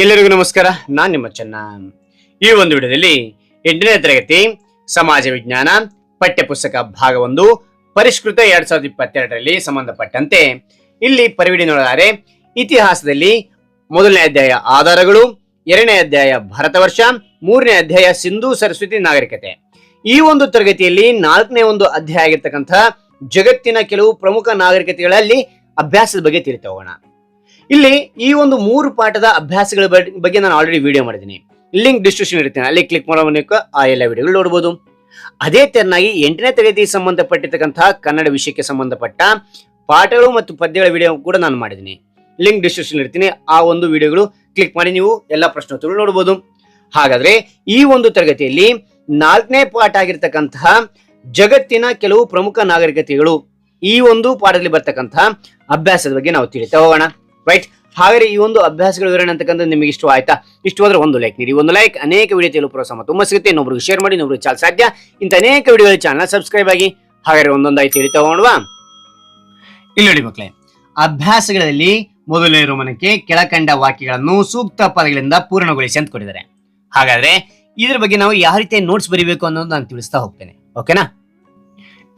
ಎಲ್ಲರಿಗೂ ನಮಸ್ಕಾರ. ನಾನ್ ನಿಮ್ಮ ಚೆನ್ನ. ಈ ಒಂದು ವಿಡಿಯೋದಲ್ಲಿ ಎಂಟನೇ ತರಗತಿ ಸಮಾಜ ವಿಜ್ಞಾನ ಪಠ್ಯಪುಸ್ತಕ ಭಾಗ ಒಂದು, ಪರಿಷ್ಕೃತ ಎರಡ್ ಸಾವಿರದ ಇಪ್ಪತ್ತೆರಡರಲ್ಲಿ ಸಂಬಂಧಪಟ್ಟಂತೆ ಇಲ್ಲಿ ಪರಿವಿಡಿ ಇತಿಹಾಸದಲ್ಲಿ ಮೊದಲನೇ ಅಧ್ಯಾಯ ಆಧಾರಗಳು, ಎರಡನೇ ಅಧ್ಯಾಯ ಭಾರತ ವರ್ಷ, ಮೂರನೇ ಅಧ್ಯಾಯ ಸಿಂಧೂ ಸರಸ್ವತಿ ನಾಗರಿಕತೆ. ಈ ಒಂದು ತರಗತಿಯಲ್ಲಿ ನಾಲ್ಕನೇ ಒಂದು ಅಧ್ಯಾಯ ಆಗಿರ್ತಕ್ಕಂಥ ಜಗತ್ತಿನ ಕೆಲವು ಪ್ರಮುಖ ನಾಗರಿಕತೆಗಳಲ್ಲಿ ಅಭ್ಯಾಸದ ಬಗ್ಗೆ ತಿಳಿತಾ ಹೋಗೋಣ ಇಲ್ಲಿ ಈ ಒಂದು ಮೂರು ಪಾಠದ ಅಭ್ಯಾಸಗಳ ಬಗ್- ಬಗ್ಗೆ ನಾನು ಆಲ್ರೆಡಿ ವಿಡಿಯೋ ಮಾಡಿದ್ದೀನಿ. ಲಿಂಕ್ ಡಿಸ್ಕ್ರಿಪ್ಷನ್ ಇರ್ತೀನಿ ಅಲ್ಲಿ ಕ್ಲಿಕ್ ಮಾಡೋ ಮೂಲಕ ಆ ಎಲ್ಲ ವಿಡಿಯೋಗಳು ನೋಡಬಹುದು ಅದೇ ತೆರನಾಗಿ ಎಂಟನೇ ತರಗತಿಗೆ ಸಂಬಂಧಪಟ್ಟಿರ್ತಕ್ಕಂತಹ ಕನ್ನಡ ವಿಷಯಕ್ಕೆ ಸಂಬಂಧಪಟ್ಟ ಪಾಠಗಳು ಮತ್ತು ಪದ್ಯಗಳ ವಿಡಿಯೋ ಕೂಡ ನಾನು ಮಾಡಿದ್ದೀನಿ. ಲಿಂಕ್ ಡಿಸ್ಕ್ರಿಪ್ಷನ್ ಇರ್ತೀನಿ. ಆ ಒಂದು ವಿಡಿಯೋಗಳು ಕ್ಲಿಕ್ ಮಾಡಿ ನೀವು ಎಲ್ಲ ಪ್ರಶ್ನೋತ್ತರಗಳು ನೋಡಬಹುದು ಹಾಗಾದ್ರೆ ಈ ಒಂದು ತರಗತಿಯಲ್ಲಿ ನಾಲ್ಕನೇ ಪಾಠ ಆಗಿರ್ತಕ್ಕಂತಹ ಜಗತ್ತಿನ ಕೆಲವು ಪ್ರಮುಖ ನಾಗರಿಕತೆಗಳು ಈ ಒಂದು ಪಾಠದಲ್ಲಿ ಬರ್ತಕ್ಕಂತಹ ಅಭ್ಯಾಸದ ಬಗ್ಗೆ ನಾವು ತಿಳಿತಾ ಹೋಗೋಣ. ರೈಟ್ ಹಾಗಾದ್ರೆ ಈ ಒಂದು ಅಭ್ಯಾಸಗಳ ವಿವರಣೆ ಅಂತಕ್ಕಂಥ ನಿಮಗೆ ಇಷ್ಟ ಆಯ್ತಾ? ಇಷ್ಟು ಹೋದ್ರೆ ಒಂದು ಲೈಕ್ ನೀಡಿ, ಒಂದು ಲೈಕ್ ಅನೇಕ ವಿಡಿಯೋ ತಿಳಿಯಲು ಪ್ರೋತ್ಸಾಹ ತುಂಬ ಸಿಗುತ್ತೆ. ಇನ್ನೊಬ್ರಿಗೆ ಶೇರ್ ಮಾಡಿ, ಇನ್ನೊಬ್ರಿಗೆ ಚಾಲ್ ಸಾಧ್ಯ. ಇಂಥ ಅನೇಕ ವಿಡಿಯೋಗಳ ಚಾನಲ್ ಸಬ್ಸ್ಕ್ರೈಬ್ ಆಗಿ, ಹಾಗಾದ್ರೆ ಒಂದೊಂದಾಯ್ತು ಹೇಳಿ ತಗೊಂಡ್ವಾ? ಇಲ್ಲಿ ನೋಡಿ ಮಕ್ಕಳೇ ಅಭ್ಯಾಸಗಳಲ್ಲಿ ಮೊದಲನೇ ರೋಮನಕ್ಕೆ ಕೆಳಕಂಡ ವಾಕ್ಯಗಳನ್ನು ಸೂಕ್ತ ಪದಗಳಿಂದ ಪೂರ್ಣಗೊಳಿಸಿ ಅಂತ ಕೊಟ್ಟಿದ್ದಾರೆ. ಹಾಗಾದ್ರೆ ಇದ್ರ ಬಗ್ಗೆ ನಾವು ಯಾವ ರೀತಿ ನೋಟ್ಸ್ ಬರಿಬೇಕು ಅನ್ನೋದು ನಾನು ತಿಳಿಸ್ತಾ ಹೋಗ್ತೇನೆ. ಓಕೆನಾ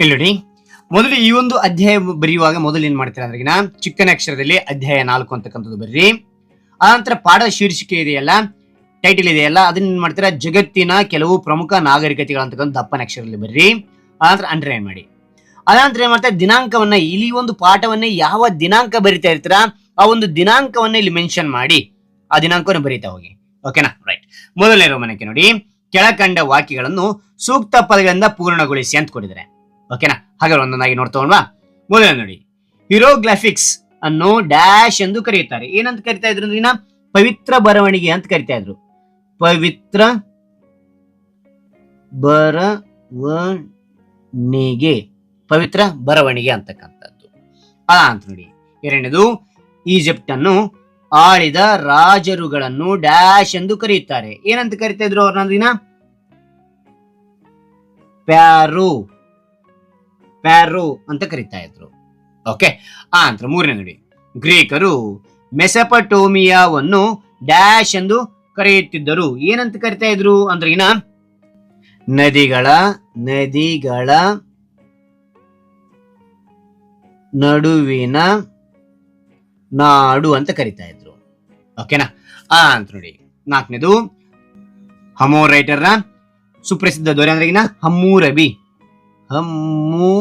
ಇಲ್ಲಿ ನೋಡಿ ಮೊದಲು ಈ ಒಂದು ಅಧ್ಯಾಯ ಬರೆಯುವಾಗ ಮೊದಲು ಏನ್ ಮಾಡ್ತೀರಾ ಅಂದ್ರೆ ಚಿಕ್ಕನ ಅಕ್ಷರದಲ್ಲಿ ಅಧ್ಯಾಯ ನಾಲ್ಕು ಅಂತಕ್ಕಂಥದ್ದು ಬರ್ರಿ. ಆನಂತರ ಪಾಠ ಶೀರ್ಷಿಕೆ ಇದೆಯಲ್ಲ ಟೈಟಲ್ ಇದೆಯಲ್ಲ, ಅದನ್ನ ಏನ್ ಮಾಡ್ತೀರಾ? ಜಗತ್ತಿನ ಕೆಲವು ಪ್ರಮುಖ ನಾಗರಿಕತೆಗಳು ಅಂತಕ್ಕಂಥ ದಪ್ಪನ ಅಕ್ಷರದಲ್ಲಿ ಬರ್ರಿ. ಆನಂತರ ಅಂಡರ್ಲೈನ್ ಮಾಡಿ. ಆನಂತರ ಏನ್ ಮಾಡ್ತಾರೆ? ದಿನಾಂಕವನ್ನ, ಇಲ್ಲಿ ಒಂದು ಪಾಠವನ್ನ ಯಾವ ದಿನಾಂಕ ಬರಿತಾ ಇರ್ತೀರ? ಆ ಒಂದು ದಿನಾಂಕವನ್ನ ಇಲ್ಲಿ ಮೆನ್ಷನ್ ಮಾಡಿ. ಆ ದಿನಾಂಕವನ್ನು ಬರೀತಾ ಹೋಗಿ. ಓಕೆನಾ ರೈಟ್ ಮೊದಲನೇ ರೋಮನಕ್ಕೆ ನೋಡಿ. ಕೆಳಕಂಡ ವಾಕ್ಯಗಳನ್ನು ಸೂಕ್ತ ಪದಗಳಿಂದ ಪೂರ್ಣಗೊಳಿಸಿ ಅಂತ ಕೊಟ್ಟಿದ್ದಾರೆ. ಓಕೆನಾ ಹಾಗಾದ್ರೆ ಒಂದೊಂದಾಗಿ ನೋಡ್ತಾ? ಮೊದಲನೇ ನೋಡಿ. ಹಿರೋಗ್ರಾಫಿಕ್ಸ್ ಅನ್ನು ಡ್ಯಾಶ್ ಎಂದು ಕರೆಯುತ್ತಾರೆ. ಏನಂತ ಕರಿತಾ ಇದ್ರು ಅಂದ್ರೆ ಪವಿತ್ರ ಬರವಣಿಗೆ ಅಂತ ಕರಿತಾ ಇದ್ರು. ಪವಿತ್ರ ಬರವಣಿಗೆ. ಪವಿತ್ರ ಬರವಣಿಗೆ ಅಂತಕ್ಕಂಥದ್ದು. ಆ, ಅಂತ ನೋಡಿ. ಎರಡನೇದು, ಈಜಿಪ್ಟ್ ಅನ್ನು ಆಳಿದ ರಾಜರುಗಳನ್ನು ಡ್ಯಾಶ್ ಎಂದು ಕರೆಯುತ್ತಾರೆ. ಏನಂತ ಕರಿತಾ ಇದ್ರು ಅವ್ರನ್ನ ಪ್ಯಾರು. ಪ್ಯಾರು ಅಂತ ಕರಿತಾ ಇದ್ರು. ಓಕೆ ಆ ನಂತರ ಮೂರನೇ ನೋಡಿ ಗ್ರೀಕರು ಮೆಸಪಟೋಮಿಯಾವನ್ನು ಡ್ಯಾಶ್ ಎಂದು ಕರೆಯುತ್ತಿದ್ದರು. ಏನಂತ ಕರಿತಾ ಇದ್ರು ಅಂದ್ರೆ ಇನ್ನ ನದಿಗಳ ನದಿಗಳ ನಡುವಿನ ನಾಡು ಅಂತ ಕರಿತಾ ಇದ್ರು. ಓಕೆನಾ ಆ ಅಂತ ನೋಡಿ. ನಾಲ್ಕನೇದು ರೈಟರ್ನ ಸುಪ್ರಸಿದ್ಧ ದೊರೆ ಅಂದ್ರೆ ಹಮ್ಮೂರಬಿ. ಹಮ್ಮು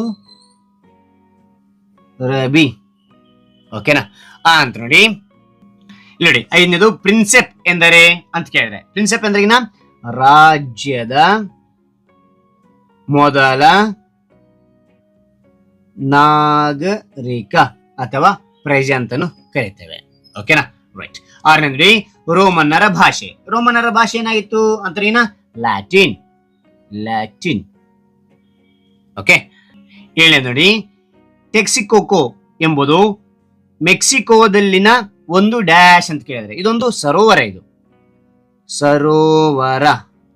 ರಬಿ. ಓಕೆನಾ ಅಂತ ನೋಡಿ. ಇಲ್ಲಿ ನೋಡಿ, ಐದನೇದು ಪ್ರಿನ್ಸೆಪ್ ಎಂದರೆ ಅಂತ ಕೇಳಿದ್ರೆ. ಪ್ರಿನ್ಸೆಪ್ ಅಂದ್ರೆ ರಾಜ್ಯದ ಮೊದಲ ನಾಗರಿಕ ಅಥವಾ ಪ್ರಜೆ ಅಂತಾನು ಕರೀತೇವೆ. ಓಕೆನಾ ರೈಟ್ ಆರನೇ ನೋಡಿ, ರೋಮನ್ನರ ಭಾಷೆ. ರೋಮನ್ನರ ಭಾಷೆ ಏನಾಗಿತ್ತು? ಏನ ಲ್ಯಾಟಿನ್. ಲ್ಯಾಟಿನ್. ಓಕೆ ಏಳನೇ ನೋಡಿ. ಟೆಕ್ಸಿಕೋಕೋ ಎಂಬುದು ಮೆಕ್ಸಿಕೋದಲ್ಲಿನ ಒಂದು ಡ್ಯಾಶ್ ಅಂತ ಕೇಳಿದ್ರೆ, ಇದೊಂದು ಸರೋವರ ಇದು. ಸರೋವರ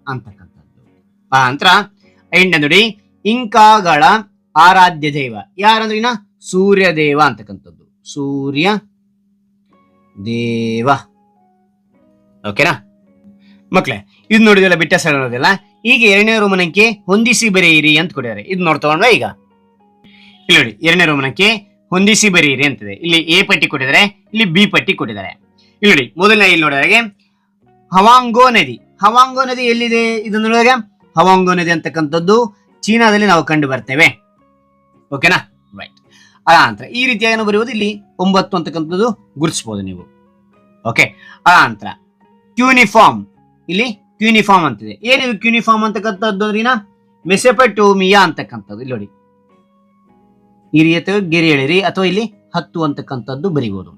ಅಂತಕ್ಕಂಥದ್ದು. ಆ ನಂತರ ಎಂಟನೇ ನೋಡಿ, ಇಂಕಾಗಳ ಆರಾಧ್ಯ ದೈವ. ಯಾರಂದ್ರೆ ಸೂರ್ಯ ದೇವ ಅಂತಕ್ಕಂಥದ್ದು. ಸೂರ್ಯ ದೇವ. ಓಕೆನಾ ಮಕ್ಳೇ, ಇದು ನೋಡಿದಿಲ್ಲ ಬಿಟ್ಟ ಸರೋದಿಲ್ಲ ಈಗ ಎರಡನೇ ರೋಮನಕ್ಕೆ ಹೊಂದಿಸಿ ಬರೆಯಿರಿ ಅಂತ ಕೊಟ್ಟಿದ್ದಾರೆ ಇದು ನೋಡ್ತಗೊಂಡ್ವಾ ಈಗ. ಇಲ್ಲಿ ನೋಡಿ, ಎರಡನೇ ರೋಮನಕ್ಕೆ ಹೊಂದಿಸಿ ಬರೆಯಿರಿ ಅಂತಿದೆ. ಇಲ್ಲಿ ಎ ಪಟ್ಟಿ ಕೊಟ್ಟಿದ್ದಾರೆ, ಇಲ್ಲಿ ಬಿ ಪಟ್ಟಿ ಕೊಟ್ಟಿದ್ದಾರೆ. ಇಲ್ಲಿ ನೋಡಿ, ಮೊದಲನೇ ಇಲ್ಲಿ ನೋಡಿದಾಗ ಹವಾಂಗೋ ನದಿ. ಹವಾಂಗೋ ನದಿ ಎಲ್ಲಿದೆ? ಇದು ನೋಡಿದಾಗ ಹವಾಂಗೋ ನದಿ ಅಂತಕ್ಕಂಥದ್ದು ಚೀನಾದಲ್ಲಿ ನಾವು ಕಂಡು ಬರ್ತೇವೆ. ಓಕೆನಾ? ರೈಟ್ ಆ ನಂತರ ಈ ರೀತಿಯಾಗಿ ಬರೆಯುವುದು? ಇಲ್ಲಿ ಒಂಬತ್ತು ಅಂತಕ್ಕಂಥದ್ದು ಗುರುತಿಸಬಹುದು ನೀವು. ಓಕೆ ಆ ನಂತರ ಕ್ಯೂನಿಫಾರ್ಮ್ ಇಲ್ಲಿ ಕ್ಯೂನಿಫಾರ್ಮ್ ಅಂತಿದೆ. ಏನಿದು ಕ್ಯೂನಿಫಾರ್ಮ್ ಅಂತಕ್ಕಂಥದ್ದು ಅಂದ್ರಿನ ಮೆಸೆಪಟೋಮಿಯಾ ಅಂತಕ್ಕಂಥದ್ದು. ಇಲ್ಲಿ ನೋಡಿ. ಈ ರೀತಿ ಅಥವಾ ಗೆರೆ ಎಳಿರಿ ಅಥವಾ ಇಲ್ಲಿ ಹತ್ತು ಅಂತಕ್ಕಂಥದ್ದು ಬರಿಬಹುದು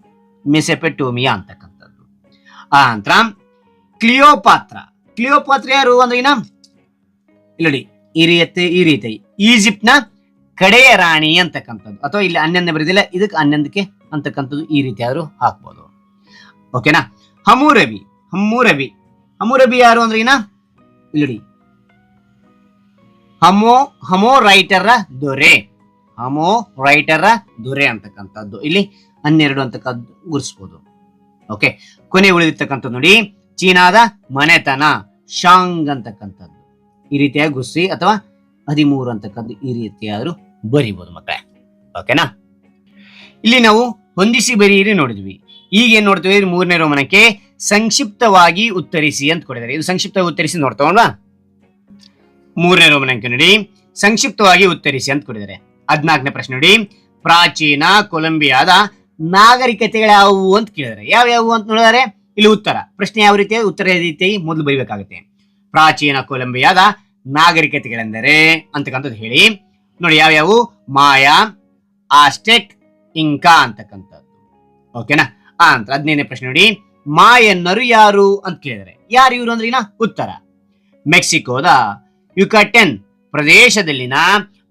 ಮೆಸೆಪಟೋಮಿಯಾ ಅಂತಕ್ಕಂಥದ್ದು. ಆ ನಂತರ ಕ್ಲಿಯೋಪಾತ್ರ ಕ್ಲಿಯೋಪಾತ್ರ ಯಾರು ಅಂದ್ರೆ ಏನ ಇಲ್ಲಿ ನೋಡಿ, ಈ ರೀತಿ ಈ ರೀತಿ. ಈಜಿಪ್ಟ್ನ ಕಡೆಯ ರಾಣಿ ಅಂತಕ್ಕಂಥದ್ದು. ಅಥವಾ ಇಲ್ಲಿ ಹನ್ನೊಂದು ಬರೆದಿಲ್ಲ, ಇದಕ್ಕೆ ಹನ್ನೊಂದಕ್ಕೆ ಅಂತಕ್ಕಂಥದ್ದು ಈ ರೀತಿ ಆದ್ರೂ ಹಾಕ್ಬೋದು. ಓಕೆನಾ ಹಮೂರವಿ. ಹಮ್ಮೂರಬಿ ಹಮೂರಬಿ ಯಾರು ಅಂದ್ರೆ ಏನ? ಇಲ್ಲಿ ಹಮೋ ಹಮೋ ರೈಟರ ದೊರೆ. ಹಮೋ ರೈಟರ ದೊರೆ ಅಂತಕ್ಕಂಥದ್ದು. ಇಲ್ಲಿ ಹನ್ನೆರಡು ಅಂತಕ್ಕದ್ದು ಗುರುಸ್ಬೋದು ಓಕೆ ಕೊನೆ ಉಳಿದಿರ್ತಕ್ಕಂಥದ್ದು ನೋಡಿ. ಚೀನಾದ ಮನೆತನ, ಶಾಂಗ್ ಅಂತಕ್ಕಂಥದ್ದು. ಈ ರೀತಿಯಾಗಿ ಗುರ್ಸಿ ಅಥವಾ ಹದಿಮೂರು ಅಂತಕ್ಕಂಥದ್ದು ಈ ರೀತಿಯಾದರೂ ಬರಿಬೋದು ಮಕ್ಕಳೇ. ಓಕೆನಾ ಇಲ್ಲಿ ನಾವು ಹೊಂದಿಸಿ ಬರೀರಿ ನೋಡಿದ್ವಿ. ಈಗ ಏನ್ ನೋಡ್ತೀವಿ? ಮೂರನೇ ರೋಮನಕ್ಕೆ ಸಂಕ್ಷಿಪ್ತವಾಗಿ ಉತ್ತರಿಸಿ ಅಂತ ಕೊಟ್ಟಿದ್ದಾರೆ. ಇದು ಸಂಕ್ಷಿಪ್ತವಾಗಿ ಉತ್ತರಿಸಿ ನೋಡ್ತವಲ್ವಾ ಮೂರನೇ ರೋಮನಕ್ಕೆ ನೋಡಿ. ಸಂಕ್ಷಿಪ್ತವಾಗಿ ಉತ್ತರಿಸಿ ಅಂತ ಕೊಟ್ಟಿದ್ದಾರೆ. ಹದ್ನಾಲ್ಕನೇ ಪ್ರಶ್ನೆ ನೋಡಿ. ಪ್ರಾಚೀನ ಕೊಲಂಬಿಯಾದ ನಾಗರಿಕತೆಗಳ್ಯಾವು ಅಂತ ಕೇಳಿದ್ದಾರೆ. ಯಾವ್ಯಾವು ಅಂತ ನೋಡಿದರೆ? ಇಲ್ಲಿ ಉತ್ತರ. ಪ್ರಶ್ನೆ ಯಾವ ರೀತಿ? ಉತ್ತರ ರೀತಿ? ಮೊದಲು ಬರೀಬೇಕಾಗುತ್ತೆ. ಪ್ರಾಚೀನ ಕೊಲಂಬಿಯಾದ ನಾಗರಿಕತೆಗಳೆಂದರೆ ಅಂತಕ್ಕಂಥದ್ದು ಹೇಳಿ. ನೋಡಿ ಯಾವ್ಯಾವು? ಮಾಯಾ, ಆಸ್ಟೆಕ್, ಇಂಕಾ ಅಂತಕ್ಕಂಥದ್ದು. ಓಕೆನಾ? ಅಂತ ಹದಿನೈದನೇ ಪ್ರಶ್ನೆ ನೋಡಿ. ಮಾಯನ್ನರು ಯಾರು ಅಂತ ಕೇಳಿದರೆ, ಯಾರು ಇವರು ಅಂದ್ರೆ ಉತ್ತರ. ಮೆಕ್ಸಿಕೋದ ಯುಕಟೆನ್ ಪ್ರದೇಶದಲ್ಲಿನ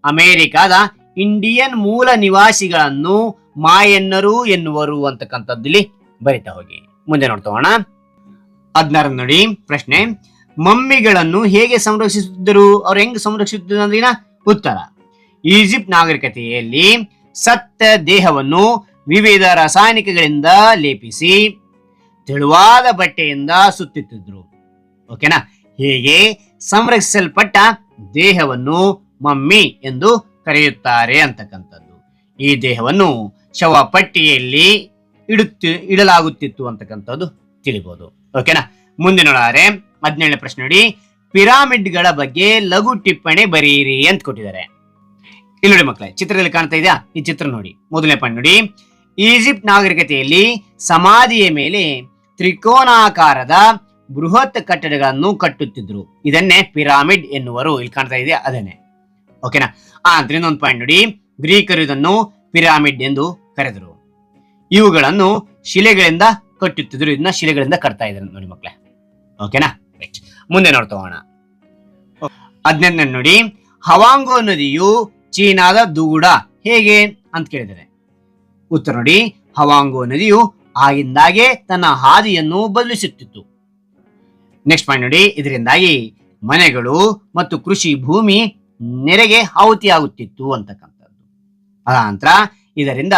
ಅಮೆರಿಕಾದ ಇಂಡಿಯನ್ ಮೂಲ ನಿವಾಸಿಗಳನ್ನು ಮಾಯನ್ನರು ಎನ್ನುವರು ಅಂತಕ್ಕಂಥದ್ದು ಇಲ್ಲಿ ಬರಿತಾ ಹೋಗಿ. ಮುಂದೆ ನೋಡ್ತೋಣ ಹದಿನಾರ ನೋಡಿ ಪ್ರಶ್ನೆ. ಮಮ್ಮಿಗಳನ್ನು ಹೇಗೆ ಸಂರಕ್ಷಿಸುತ್ತಿದ್ದರು? ಅವ್ರು ಹೆಂಗ್ ಸಂರಕ್ಷಿಸುತ್ತಿದ್ದ ಅಂದ್ರಿನ ಉತ್ತರ. ಈಜಿಪ್ಟ್ ನಾಗರಿಕತೆಯಲ್ಲಿ ಸತ್ತ ದೇಹವನ್ನು ವಿವಿಧ ರಾಸಾಯನಿಕಗಳಿಂದ ಲೇಪಿಸಿ ತೆಳುವಾದ ಬಟ್ಟೆಯಿಂದ ಸುತ್ತುತ್ತಿದ್ರು. ಓಕೆನಾ? ಹೀಗೆ ಸಂರಕ್ಷಿಸಲ್ಪಟ್ಟ ದೇಹವನ್ನು ಮಮ್ಮಿ ಎಂದು ಕರೆಯುತ್ತಾರೆ ಅಂತಕ್ಕಂಥದ್ದು. ಈ ದೇಹವನ್ನು ಶವ ಪಟ್ಟಿಯಲ್ಲಿ ಇಡುತ್ತಿ, ಇಡಲಾಗುತ್ತಿತ್ತು ಅಂತಕ್ಕಂಥದ್ದು ತಿಳಿಬಹುದು ಓಕೆನಾ? ಮುಂದಿನ ನೋಡಾರೆ, ಹದಿನೇಳನೇ ಪ್ರಶ್ನೆ ನೋಡಿ. ಪಿರಾಮಿಡ್ಗಳ ಬಗ್ಗೆ ಲಘು ಟಿಪ್ಪಣಿ ಬರೀರಿ ಅಂತ ಕೊಟ್ಟಿದ್ದಾರೆ. ಇಲ್ಲಿ ನೋಡಿ ಮಕ್ಕಳೇ, ಚಿತ್ರದಲ್ಲಿ ಕಾಣ್ತಾ ಇದೆಯಾ? ಈ ಚಿತ್ರ ನೋಡಿ. ಮೊದಲನೇ ಪಾಯಿಂಟ್ ನೋಡಿ. ಈಜಿಪ್ಟ್ ನಾಗರಿಕತೆಯಲ್ಲಿ ಸಮಾಧಿಯ ಮೇಲೆ ತ್ರಿಕೋನಾಕಾರದ ಬೃಹತ್ ಕಟ್ಟಡಗಳನ್ನು ಕಟ್ಟುತ್ತಿದ್ರು. ಇದನ್ನೇ ಪಿರಾಮಿಡ್ ಎನ್ನುವರು. ಇಲ್ಲಿ ಕಾಣ್ತಾ ಇದೆ ಅದನ್ನೇ. ಓಕೆನಾ? ಆ ಒಂದು ಇನ್ನೊಂದು ಪಾಯಿಂಟ್ ನೋಡಿ. ಗ್ರೀಕರು ಇದನ್ನು ಪಿರಾಮಿಡ್ ಎಂದು ಕರೆದರು. ಇವುಗಳನ್ನು ಶಿಲೆಗಳಿಂದ ಕಟ್ಟುತ್ತಿದ್ರು. ಇದನ್ನ ಶಿಲೆಗಳಿಂದ ಕಟ್ತಾ ಇದ್ರು ನೋಡಿ ಮಕ್ಕಳೇ. ಓಕೆನಾ? ಮುಂದೆ ನೋಡ್ತಾ ಹೋಗೋಣ. ಹದಿನೆಂಟನೇ ನೋಡಿ. ಹವಾಂಗೋ ನದಿಯು ಚೀನಾದ ದುಗುಡ. ಹೇಗೆ? ಅಂತ ಕೇಳಿದರೆ ಉತ್ತರ ಹವಾಂಗೋ ನದಿಯು ಆಗಿಂದಾಗೆ ತನ್ನ ಹಾದಿಯನ್ನು ಬದಲಿಸುತ್ತಿತ್ತು. ನೆಕ್ಸ್ಟ್ ಪಾಯಿಂಟ್ ನೋಡಿ, ಇದರಿಂದಾಗಿ ಮನೆಗಳು ಮತ್ತು ಕೃಷಿ ಭೂಮಿ ನೆರೆಗೆ ಆಹುತಿಯಾಗುತ್ತಿತ್ತು ಅಂತಕ್ಕಂಥದ್ದು. ಅದ ನಂತರ ಇದರಿಂದ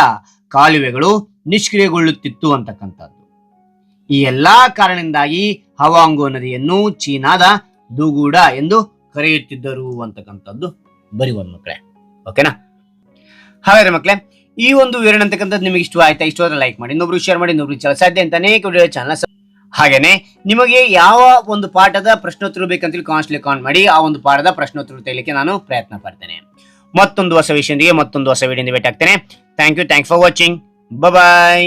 ಕಾಲುವೆಗಳು ನಿಷ್ಕ್ರಿಯಗೊಳ್ಳುತ್ತಿತ್ತು ಅಂತಕ್ಕಂಥದ್ದು. ಈ ಎಲ್ಲಾ ಕಾರಣದಿಂದಾಗಿ ಹವಾಂಗೋ ನದಿಯನ್ನು ಚೀನಾದ ದುಗೂಡ ಎಂದು ಕರೆಯುತ್ತಿದ್ದರು ಅಂತಕ್ಕಂಥದ್ದು. ಬರಿಬೋದು ಮಕ್ಕಳೇ ಓಕೆನಾ ಹಾಗಾದ್ರೆ ಮಕ್ಕಳೇ ಈ ಒಂದು ವಿವರಣೆ ಅಂತಕ್ಕಂಥದ್ದು ನಿಮಗೆ ಇಷ್ಟ ಆಯ್ತಾ ಇಷ್ಟ ಲೈಕ್ ಮಾಡಿ. ಇನ್ನೊಬ್ರು ಶೇರ್ ಮಾಡಿ ಇನ್ನೊಬ್ರು ಚಾನಲ್ ಸಾಧ್ಯ ಅಂತ ಅನೇಕ ವಿಡಿಯೋ ಚಾನಲ್ ಹಾಗೇನೆ, ನಿಮಗೆ ಯಾವ ಒಂದು ಪಾಠದ ಪ್ರಶ್ನೋತ್ತರ ಬೇಕಂತೇಳಿ ಕಾನ್ಸ್ಟ್ಲಿ ಕಾನ್ ಮಾಡಿ, ಆ ಒಂದು ಪಾಠದ ಪ್ರಶ್ನೋತ್ತರ ತೆಗಿಲಿಕ್ಕೆ ನಾನು ಪ್ರಯತ್ನ ಪಡ್ತೇನೆ. ಮತ್ತೊಂದು ಹೊಸ ವಿಷಯದೊಂದಿಗೆ ಮತ್ತೊಂದು ಹೊಸ ವಿಡಿಯೋದಿಂದ ಭೇಟಿ ಆಗ್ತೇನೆ thank you thank for watching bye